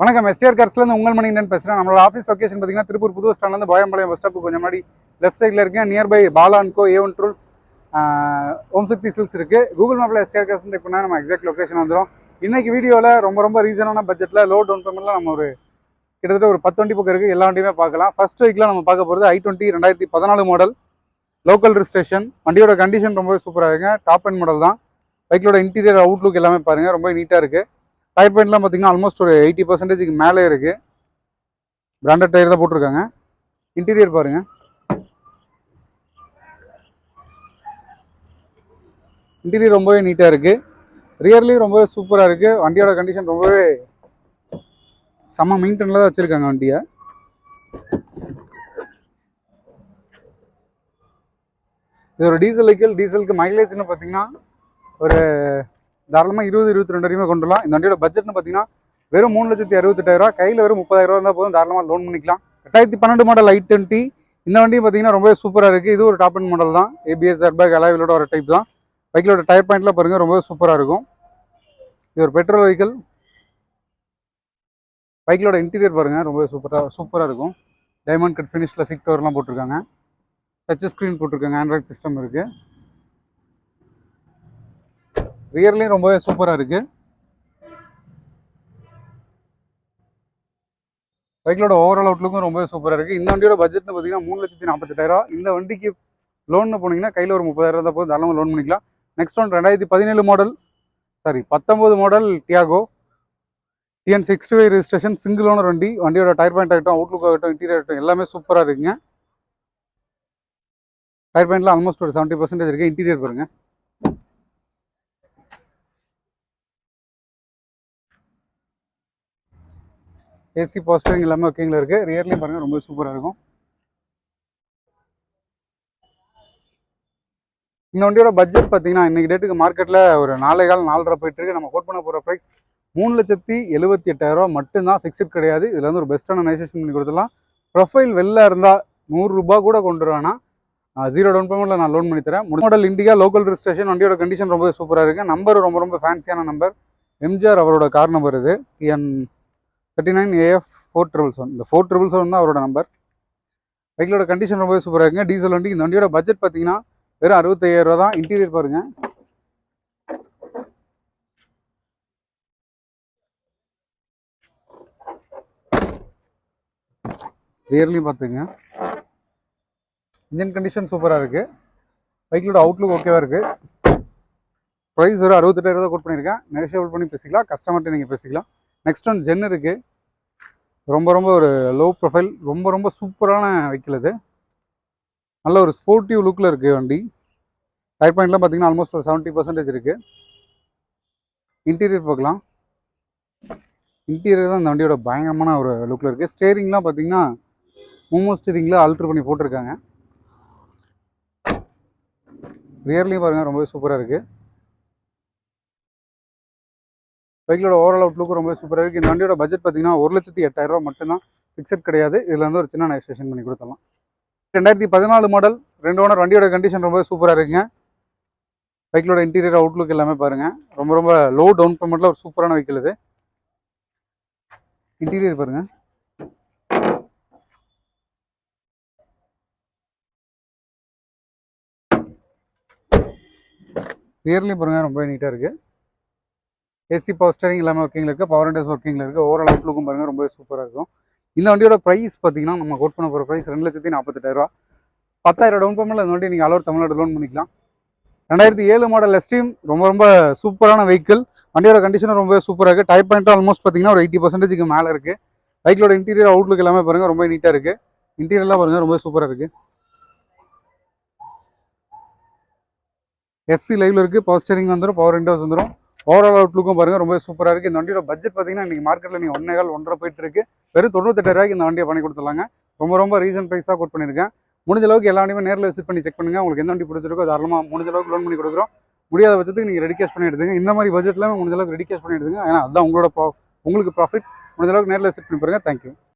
வணக்கம். எஸ்டிஆர் கார்ஸ்லேருந்து உங்கள் மணிகண்டன் பேசுகிறேன் நம்மளோட ஆஃபீஸ் லொக்கேஷன் பார்த்தீங்கன்னா திருப்பூர் புது ஸ்டாண்ட்லேருந்து பாயம்பாளையம் பஸ் ஸ்டாப்பு கொஞ்சம் முன்னாடி லெஃப்ட் சைடில் இருக்கேன். நியர்பை பாலான்கோ ஏ ஒன் ட்ரூல்ஸ் ஓம் சக்தி சில்க்ஸ் இருக்குது கூகுள் மேப்பில் எஸ்டிஆர் கார்ஸ் டைப் பண்ணால் நம்ம எக்ஸாக்ட் லொக்கேஷன் வந்துடும் இன்றைக்கி வீடியோவில் ரொம்ப ரொம்ப ரீசனான பட்ஜெட்டில் லோ டவுன் பேமெண்ட்டில் நம்ம ஒரு கிட்டத்தட்ட ஒரு பத்து வண்டி பக்கம் இருக்குது எல்லா வண்டியுமே பார்க்கலாம். ஃபர்ஸ்ட் வீக்கில் நம்ம பார்க்க போகிறது ஐ டுவெண்ட்டி ரெண்டாயிரத்தி பதினாலு மாடல் லோக்கல் ரிஜிஸ்ட்ரேஷன் வண்டியோட கண்டிஷன் ரொம்பவே சூப்பராக இருக்குங்க. டாப் அண்ட் மாடல் தான். பைக்கோட இன்டீரியர் அவுட்லுக் எல்லாமே பாருங்கள் ரொம்ப நீட்டாக இருக்குது டயர் பாயிண்ட்லாம் பார்த்தீங்கன்னா ஆல்மோஸ்ட் ஒரு எயிட்டி பர்சன்டேஜுக்கு மேலே இருக்குது பிராண்டட் டயர் தான் போட்டிருக்காங்க. இன்டீரியர் பாருங்கள் இன்டீரியர் ரொம்பவே நீட்டாக இருக்குது ரியர்லேயும் ரொம்பவே சூப்பராக இருக்குது வண்டியோட கண்டிஷன் ரொம்பவே செம்ம மெயின்டெனில் தான் வச்சுருக்காங்க வண்டியை. இது ஒரு டீசல் வெஹிக்கிள் டீசலுக்கு மைலேஜ்னு பார்த்தீங்கன்னா ஒரு தாராளமாக இருபது இருபத்தி ரெண்டு வரையுமே கொண்டு வரலாம் இந்த வண்டியோட பட்ஜெட்னு பார்த்தீங்கன்னா வெறும் மூணு லட்சத்தி அறுபத்தெட்டாயிரம் கையில் வெறும் முப்பதாயிரம் ரூபா இருந்தால் போதும் தாராளமாக லோன் பண்ணிக்கலாம். ரெண்டாயிரத்தி பன்னெண்டு மாடல் ஐ டுவெண்ட்டி இந்த வண்டியும் பார்த்தீங்கன்னா ரொம்பவே சூப்பராக இருக்குது இது ஒரு டாப் அண்ட் மாடல் தான். ஏபிஎஸ் ஏர்பேக் அலாவிலோட ஒரு டைப் தான். பைக்கிலோட டயர் பாயிண்ட்லாம் பாருங்கள் ரொம்பவே சூப்பராக இருக்கும். இது ஒரு பெட்ரோல் வெஹிக்கிள் பைக்கிலோட இன்டீரியர் பாருங்கள் ரொம்பவே சூப்பராக சூப்பராக இருக்கும். டைமண்ட் கட் ஃபினிஷில் சிக் டவர்லாம் போட்டிருக்காங்க. டச் ஸ்க்ரீன் போட்டிருக்காங்க ஆண்ட்ராய்ட் சிஸ்டம் இருக்குது ரியர்லேயும் ரொம்பவே சூப்பராக இருக்குது பைக்கிலோட ஓவரால் அவுட்லுக்கும் ரொம்பவே சூப்பராக இருக்குது இந்த வண்டியோட பட்ஜெட்னு பார்த்தீங்கன்னா மூணு லட்சத்தி நாற்பத்தெட்டாயிரம் இந்த வண்டிக்கு லோன்னு போனீங்கன்னா கையில் ஒரு முப்பதாயிரம் தான் போதும் தாராளமாக லோன் பண்ணிக்கலாம். நெக்ஸ்ட் ஒன் ரெண்டாயிரத்தி பதினேழு மாடல் சாரி பத்தொம்போது model Tiago TN sixty five registration single owner வண்டி. வண்டியோட டயர் பாயிண்ட் ஆகட்டும் அவுட்லுக் ஆகட்டும் இன்டீரியர் ஆகட்டும் எல்லாமே சூப்பராக இருக்குங்க. டயர் பாயிண்ட்லாம் ஆல்மோஸ்ட் ஒரு செவன்ட்டி பர்சன்டேஜ் இருக்குது இன்டீரியர் பாருங்கள் ஏசி போஸ்டரிங் எல்லாமே ஒர்க்கிங்கில் இருக்குது ரியர்லேயும் பாருங்கள் ரொம்ப சூப்பராக இருக்கும். இந்த வண்டியோட பட்ஜெட் பார்த்தீங்கன்னா இன்னைக்கு டேட்டுக்கு மார்க்கெட்டில் ஒரு நாலே கால் நாலரை போயிட்டுருக்கு நம்ம கோட் பண்ண போகிற ப்ரைஸ் மூணு லட்சத்தி எழுபத்தி எட்டாயிரம் மட்டும்தான் ஃபிக்ஸட் கிடையாது. இதில் வந்து ஒரு பெஸ்ட்டான நைசேஷன் பண்ணி கொடுத்துடலாம். ப்ரொஃபைல் வெளில இருந்தால் நூறுரூபா கூட கொண்டு வருவானா? ஜீரோ டவுன் பேமெண்ட்டில் நான் லோன் பண்ணி தரேன். மாடல் இண்டிகா லோக்கல் ரிஜிஸ்ட்ரேஷன் வண்டியோட கண்டிஷன் ரொம்ப சூப்பராக இருக்குது நம்பர் ரொம்ப ரொம்ப ஃபேன்சியான நம்பர் எம்ஜிஆர் அவரோட கார் நம்பர் இது. TN thirty nine AF four triple seven இந்த ஃபோர் ட்ரிபிள் செவன் தான் அவரோட நம்பர் பைக்கிலோட கண்டிஷன் ரொம்பவே சூப்பராக இருக்குங்க. டீசல் வண்டி இந்த வண்டியோட பட்ஜெட் பார்த்தீங்கன்னா வெறும் அறுபத்தையாயிரம் ரூபா தான். இன்டீரியர் பாருங்கள் ரியர்லையும் பார்த்துங்க இன்ஜின் கண்டிஷன் சூப்பராக இருக்குது பைக்கிலோட அவுட்லுக் ஓகேவாக இருக்குது ப்ரைஸ் ஒரு அறுபத்தெட்டாயிரம் தான் கோட் பண்ணியிருக்கேன் நெகோஷியபிள் பண்ணி பேசிக்கலாம். கஸ்டமர்கிட்ட நீங்கள் பேசிக்கலாம். நெக்ஸ்ட் ஒன் ஜென் இருக்குது ரொம்ப ரொம்ப ஒரு லோ ப்ரொஃபைல் ரொம்ப ரொம்ப சூப்பரான வெஹிக்கிள் இது. நல்ல ஒரு ஸ்போர்ட்டிவ் லுக்கில் இருக்குது வண்டி. டயர் பாயிண்ட்லாம் பார்த்தீங்கன்னா ஆல்மோஸ்ட் ஒரு செவன்ட்டி பர்சன்டேஜ் இருக்குது இன்டீரியர் பார்க்கலாம். இன்டீரியர் தான் இந்த வண்டியோட பயங்கரமான ஒரு லுக்கில் இருக்குது ஸ்டேரிங்லாம் பார்த்தீங்கன்னா மூமோ ஸ்டீரிங்கில் ஆல்ட்ரு பண்ணி போட்டிருக்காங்க. ரியர்லேயும் பாருங்கள் ரொம்பவே சூப்பராக இருக்குது பைக்கிலோட ஓவரால் அவுட்லுக்கு ரொம்ப சூப்பராக இருக்குது இந்த வண்டியோட பட்ஜெட் பார்த்தீங்கன்னா ஒரு லட்சத்தி எட்டாயிரரூவா மட்டும்தான் ஃபிக்ஸட் கிடையாது. இதில் வந்து ஒரு சின்ன நெக்ஸ்டேஷன் பண்ணி கொடுத்துடலாம். ரெண்டாயிரத்தி பதினாலு மாடல் ரெண்டு ஓனர் வண்டியோட கண்டிஷன் ரொம்ப சூப்பராக இருக்குங்க. பைக்கிலோட இன்டீரியர் அவுட்லுக் எல்லாமே பாருங்கள் ரொம்ப ரொம்ப லோ டவுன் பேமெண்ட்டில் ஒரு சூப்பரான வெஹிக்கிள் இது. இன்டீரியர் பாருங்கள் ரியர்லேயும் பாருங்கள் ரொம்ப நீட்டாக இருக்குது ஏசி பவர் ஸ்டேரிங் எல்லாமே ஒர்க்கிங்கில் இருக்குது பவர் விண்டோஸ் ஒர்க்கிங்கில் இருக்குது ஓவரால் அவுட்லுக்கும் பாருங்கள் ரொம்ப சூப்பராக இருக்கும். இந்த வண்டியோட ப்ரைஸ் பார்த்தீங்கன்னா நம்ம கோட் பண்ண போகிற ப்ரைஸ் ரெண்டு லட்சத்தி நாற்பத்தெட்டாயிரூவா பத்தாயிரம் டவுன் பேமெண்ட்டில் இந்த வண்டி நீங்கள் அலோர் தமிழ்நாடு லோன் பண்ணிக்கலாம். ரெண்டாயிரத்தி ஏழு மாடல் எஸ்டீம் ரொம்ப ரொம்ப சூப்பரான வெஹிக்கிள் வண்டியோட கண்டிஷனும் ரொம்ப சூப்பராக இருக்குது டைப் பண்ணிட்டு ஆல்மோஸ்ட் பார்த்தீங்கன்னா ஒரு எயிட்டி பர்சன்டேஜுக்கு மேலே இருக்குது பைக்கிலோட இன்டீரியர் அவுட்லுக் எல்லாமே பாருங்கள் ரொம்ப நீட்டாக இருக்குது இன்டீரியர்லாம் பாருங்கள் ரொம்ப சூப்பராக இருக்குது எஃப்சி லைவ்ல இருக்குது பவர் ஸ்டேரிங் வந்துடும் பவர் விண்டோஸ் வந்துடும் ஓவரால் அவுட்லுக்கும் பாருங்கள் ரொம்ப சூப்பராக இருக்குது இந்த வண்டியோட பட்ஜெட் பார்த்தீங்கன்னா இன்றைக்கி மார்க்கெட்டில் நீங்கள் ஒன்றே கால் ஒன்றரை போயிட்டு இருக்கு. வெறும் தொண்ணூத்தெட்டாயிரூவாய்க்கு இந்த வண்டியை பண்ணி கொடுத்துலாங்க ரொம்ப ரொம்ப ரீசன் ப்ரைஸாக கோட் பண்ணியிருக்கேன். முடிஞ்ச அளவுக்கு எல்லா வண்டியுமே நேரில் விசிட் பண்ணி செக் பண்ணுங்கள் உங்களுக்கு எந்த வண்டி பிடிச்சிருக்கோ தாராளமாக முடிஞ்ச அளவுக்கு லோன் பண்ணி கொடுக்குறோம். முடியாத பட்சத்துக்கு நீங்கள் ரெடி கேஷ் பண்ணி எடுத்துங்க இந்த மாதிரி பட்ஜெட்டில் முடிஞ்ச அளவுக்கு ரெடி கேஷ் பண்ணி எடுத்துங்க ஏன்னா அதுதான் உங்களோட ப்ரா உங்களுக்கு ப்ராஃபிட் முடிஞ்ச அளவுக்கு நேரில் விசிட் பண்ணி பாருங்கள் தேங்க்யூ